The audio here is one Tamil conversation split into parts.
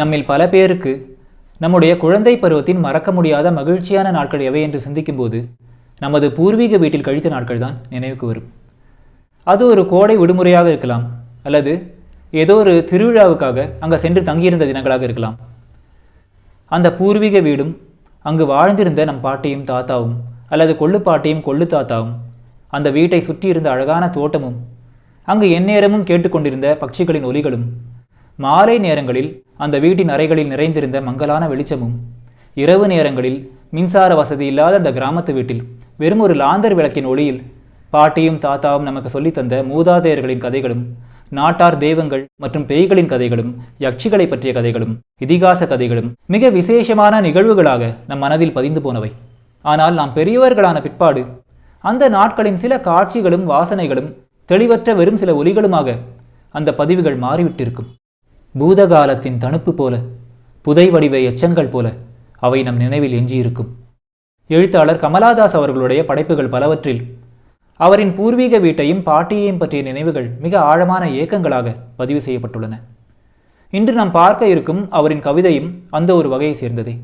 நம்மில் பல பேருக்கு நம்முடைய குழந்தை பருவத்தின் மறக்க முடியாத மகிழ்ச்சியான நாட்கள் எவை என்று சிந்திக்கும்போது நமது பூர்வீக வீட்டில் கழித்த நாட்கள் தான் நினைவுக்கு வரும். அது ஒரு கோடை விடுமுறையாக இருக்கலாம் அல்லது ஏதோ ஒரு திருவிழாவுக்காக அங்கே சென்று தங்கியிருந்த தினங்களாக இருக்கலாம். அந்த பூர்வீக வீடும் அங்கு வாழ்ந்திருந்த நம் பாட்டியும் தாத்தாவும் அல்லது கொள்ளு பாட்டியும் கொள்ளு தாத்தாவும் அந்த வீட்டை சுற்றியிருந்த அழகான தோட்டமும் அங்கு எந்நேரமும் கேட்டுக்கொண்டிருந்த பட்சிகளின் ஒலிகளும் மாலை நேரங்களில் அந்த வீட்டின் அறைகளில் நிறைந்திருந்த மங்கலான வெளிச்சமும் இரவு நேரங்களில் மின்சார வசதி இல்லாத அந்த கிராமத்து வீட்டில் வெறும் ஒரு லாந்தர் விளக்கின் ஒளியில் பாட்டியும் தாத்தாவும் நமக்கு சொல்லித் தந்த மூதாதையர்களின் கதைகளும் நாட்டார் தெய்வங்கள் மற்றும் பேய்களின் கதைகளும் யக்ஷிகளை பற்றிய கதைகளும் இதிகாச கதைகளும் மிக விசேஷமான நிகழ்வுகளாக நம் மனதில் பதிந்து போனவை. ஆனால் நாம் பெரியவர்களான பிற்பாடு அந்த நாட்களின் சில காட்சிகளும் வாசனைகளும் தெளிவற்ற வெறும் சில ஒலிகளுமாக அந்த பதிவுகள் மாறிவிட்டிருக்கும். பூதகாலத்தின் தணுப்பு போல புதை வடிவ எச்சங்கள் போல அவை நம் நினைவில் எஞ்சியிருக்கும். எழுத்தாளர் கமலாதாஸ் அவர்களுடைய படைப்புகள் பலவற்றில் அவரின் பூர்வீக வீட்டையும் பாட்டியையும் பற்றிய நினைவுகள் மிக ஆழமான ஏக்கங்களாக பதிவு செய்யப்பட்டுள்ளன. இன்று நாம் பார்க்க இருக்கும் அவரின் கவிதையும் அந்த ஒரு வகையை சேர்ந்ததே.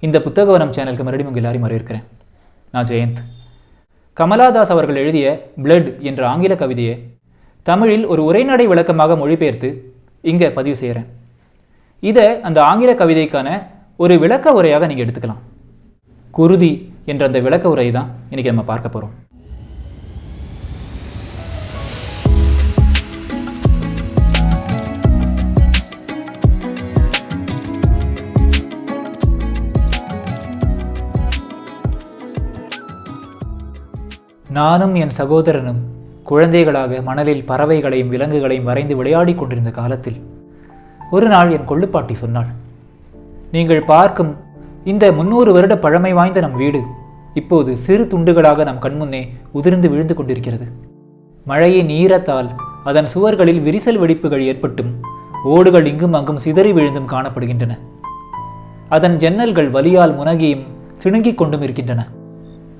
இந்த புத்தகவனம் சேனலுக்கு மறுபடியும் உங்கள் எல்லாரையும் வரவேற்கிறேன். நான் ஜெயந்த். கமலாதாஸ் அவர்கள் எழுதிய பிளட் என்ற ஆங்கில கவிதையை தமிழில் ஒரு உரைநடை விளக்கமாக மொழிபெயர்த்து இங்கே பதிவு செய்கிறேன் இதை அந்த ஆங்கில கவிதைக்கான ஒரு விளக்க உரையாக நீங்கள் எடுத்துக்கலாம். குருதி என்ற அந்த விளக்க உரை தான் இன்றைக்கி நம்ம பார்க்க போகிறோம் நானும் என் சகோதரனும் குழந்தைகளாக மணலில் பறவைகளையும் விலங்குகளையும் வரைந்து விளையாடிக் கொண்டிருந்த காலத்தில் ஒரு நாள் என் கொள்ளுப்பாட்டி சொன்னாள் நீங்கள் பார்க்கும் இந்த முன்னூறு வருட பழமை வாய்ந்த நம் வீடு இப்போது சிறு துண்டுகளாக நம் கண்முன்னே உதிர்ந்து விழுந்து கொண்டிருக்கிறது. மழையின் ஈரத்தால் அதன் சுவர்களில் விரிசல் வெடிப்புகள் ஏற்பட்டும் ஓடுகள் இங்கும் அங்கும் சிதறி விழுந்தும் காணப்படுகின்றன. அதன் ஜன்னல்கள் வலியால் முனகியும் சிணுங்கிக் கொண்டும் இருக்கின்றன.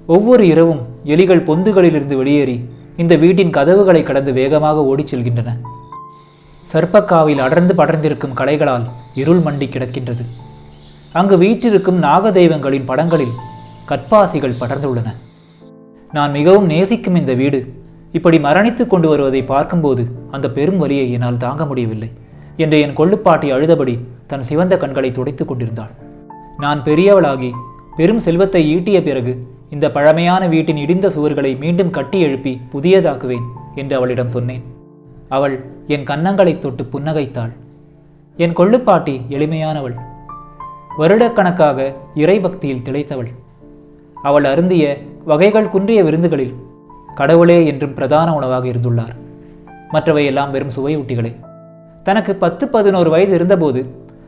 ஒவ்வொரு இரவும் எலிகள் பொந்துகளிலிருந்து வெளியேறி இந்த வீட்டின் கதவுகளை கடந்து வேகமாக ஓடிச் செல்கின்றன. சர்ப்பக்காவில் அடர்ந்து படர்ந்திருக்கும் கலைகளால் இருள் மண்டி கிடக்கின்றது. அங்கு வீற்றிருக்கும் நாக தெய்வங்களின் படங்களில் கற்பாசிகள் படர்ந்துள்ளன. நான் மிகவும் நேசிக்கும் இந்த வீடு. இப்படி மரணித்து கொண்டு வருவதை பார்க்கும்போது அந்த பெரும் வலியை என்னால் தாங்க முடியவில்லை என்று என் கொள்ளுப்பாட்டி அழுதபடி தன் சிவந்த கண்களை துடைத்துக் கொண்டிருந்தாள். நான் பெரியவளாகி பெரும் செல்வத்தை ஈட்டிய பிறகு இந்த பழமையான வீட்டின் இடிந்த சுவர்களை மீண்டும் கட்டி எழுப்பி புதியதாக்குவேன் என்று அவளிடம் சொன்னேன். அவள் என் கன்னங்களைத் தொட்டு புன்னகைத்தாள். என் கொள்ளுப்பாட்டி எளிமையானவள். வருடக்கணக்காக இறைபக்தியில் திளைத்தவள். அவள் அருந்திய வகைகள் குன்றிய விருந்துகளில் கடவுளே என்றும் பிரதான உணவாக இருந்துள்ளார். மற்றவையெல்லாம் வெறும் சுவையூட்டிகளே தனக்கு பத்து பதினோரு வயது இருந்தபோது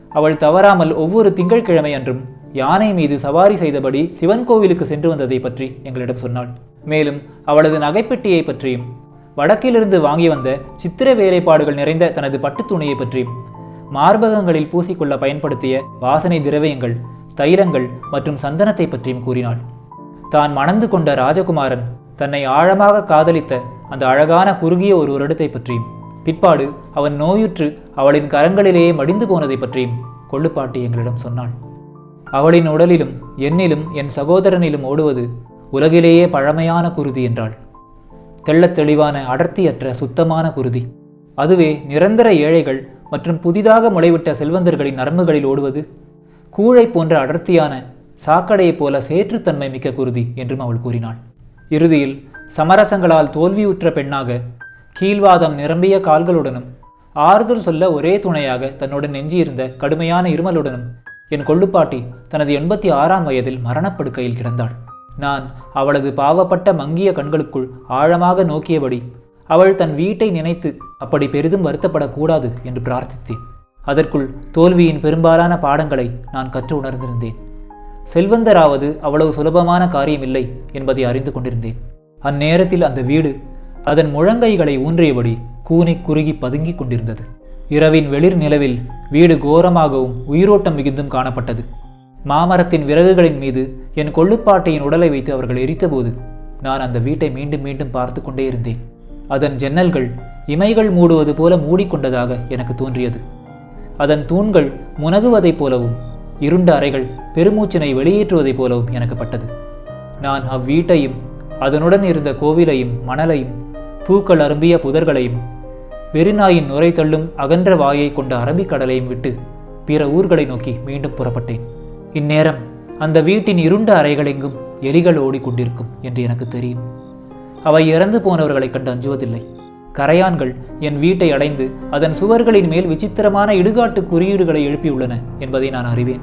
அவள் தவறாமல் ஒவ்வொரு திங்கட்கிழமை அன்றும் யானை மீது சவாரி செய்தபடி சிவன் கோவிலுக்கு சென்று வந்ததை பற்றி எங்களிடம் சொன்னாள். மேலும் அவளது நகைப்பெட்டியை பற்றியும் வடக்கிலிருந்து வாங்கி வந்த சித்திர வேலைப்பாடுகள் நிறைந்த தனது பட்டுத் துணியை பற்றியும் மார்பகங்களில் பூசிக்கொள்ள பயன்படுத்திய வாசனை திரவியங்கள் தைலங்கள் மற்றும் சந்தனத்தை பற்றியும் கூறினாள். தான் மணந்து கொண்ட ராஜகுமாரன் தன்னை ஆழமாக காதலித்த அந்த அழகான குறுகிய ஒரு வருடத்தை பற்றியும் பிற்பாடு அவன் நோயுற்று அவளின் கரங்களிலேயே மடிந்து போனதை பற்றியும் கொள்ளுப்பாட்டி எங்களிடம் சொன்னாள். அவளின் உடலிலும் என்னிலும் என் சகோதரனிலும் ஓடுவது உலகிலேயே பழமையான குருதி என்றாள். தெள்ளத் தெளிவான அடர்த்தியற்ற சுத்தமான குருதி. அதுவே நிரந்தர ஏழைகள் மற்றும் புதிதாக முளைவிட்ட செல்வந்தர்களின் நரம்புகளில் ஓடுவது கூழை போன்ற அடர்த்தியான சாக்கடையைப் போல சேற்றுத்தன்மை மிக்க குருதி என்றும் அவள் கூறினாள். இறுதியில் சமரசங்களால் தோல்வியுற்ற பெண்ணாக கீழ்வாதம் நிரம்பிய கால்களுடனும் ஆறுதல் சொல்ல ஒரே துணையாக தன்னுடன் நெஞ்சியிருந்த கடுமையான இருமலுடனும் என் கொள்ளுப்பாட்டி தனது எண்பத்தி ஆறாம் வயதில் மரணப்படுக்கையில் கிடந்தாள். நான் அவளது பாவப்பட்ட மங்கிய கண்களுக்குள் ஆழமாக நோக்கியபடி அவள் தன் வீட்டை நினைத்து அப்படி பெரிதும் வருத்தப்படக்கூடாது என்று பிரார்த்தித்தேன். அதற்குள் தோல்வியின் பெரும்பாலான பாடங்களை நான் கற்று உணர்ந்திருந்தேன். செல்வந்தராவது அவ்வளவு சுலபமான காரியமில்லை என்பதை அறிந்து கொண்டிருந்தேன். அந்நேரத்தில் அந்த வீடு அதன் முழங்கைகளை ஊன்றியபடி கூனி குறுகி பதுங்கிக் கொண்டிருந்தது. இரவின் வெளிர் நிலவில் வீடு கோரமாகவும் உயிரோட்டம் மிகுந்தும் காணப்பட்டது. மாமரத்தின் விறகுகளின் மீது என் கொள்ளுப்பாட்டையின் உடலை வைத்து அவர்கள் எரித்தபோது நான் அந்த வீட்டை மீண்டும் மீண்டும் பார்த்து கொண்டே இருந்தேன். அதன் ஜன்னல்கள் இமைகள் மூடுவது போல மூடிக்கொண்டதாக எனக்கு தோன்றியது. அதன் தூண்கள் முனகுவதைப் போலவும் இருண்ட அறைகள் பெருமூச்சினை வெளியேற்றுவதைப் போலவும் எனக்கு பட்டது. நான் அவ்வீட்டையும் அதனுடன் இருந்த கோவிலையும் மணலையும் பூக்கள் அரும்பிய புதர்களையும் வெறிநாயின் நுரை தள்ளும் அகன்ற வாயை கொண்ட அரபிக்கடலையும் விட்டு பிற ஊர்களை நோக்கி மீண்டும் புறப்பட்டேன். இந்நேரம் அந்த வீட்டின் இருண்ட அறைகளெங்கும் எலிகள் ஓடிக்கொண்டிருக்கும் என்று எனக்கு தெரியும். அவை இறந்து போனவர்களைக் கண்டு அஞ்சுவதில்லை. கரையான்கள் என் வீட்டை அடைந்து அதன் சுவர்களின் மேல் விசித்திரமான இடுகாட்டு குறியீடுகளை எழுப்பியுள்ளன என்பதை நான் அறிவேன்.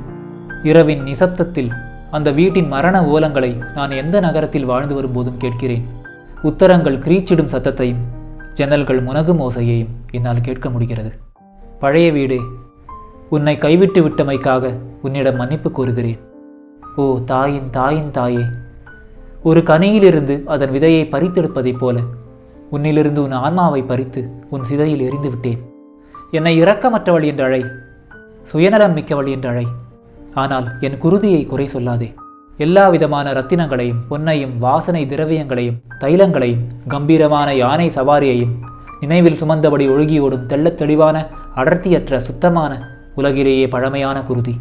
இரவின் நிசப்தத்தில் அந்த வீட்டின் மரண ஓலங்களை நான் எந்த நகரத்தில் வாழ்ந்து வரும்போதும் கேட்கிறேன். உத்தரங்கள் கிரீச்சிடும் சத்தத்தையும் ஜன்னல்கள் முனகும் ஓசையையும் என்னால் கேட்க முடிகிறது. பழைய வீடு உன்னை கைவிட்டு விட்டமைக்காக உன்னிடம் மன்னிப்பு கோருகிறேன். ஓ தாயின் தாயின் தாயே ஒரு கனியிலிருந்து அதன் விதையை பறித்தெடுப்பதைப் போல உன்னிலிருந்து உன் ஆன்மாவை பறித்து உன் சிதையில் எரிந்து விட்டேன். என்னை இரக்கமற்றவள் என்று அழை சுயநலம் மிக்கவள் என்று அழை ஆனால் என் குருதியை குறை சொல்லாதே. எல்லா விதமான ரத்தினங்களையும் பொன்னையும் வாசனை திரவியங்களையும் தைலங்களையும் கம்பீரமான யானை சவாரியையும் நினைவில் சுமந்தபடி ஒழுகியோடும் தெள்ளத் தெளிவான அடர்த்தியற்ற சுத்தமான உலகிலேயே பழமையான குருதி.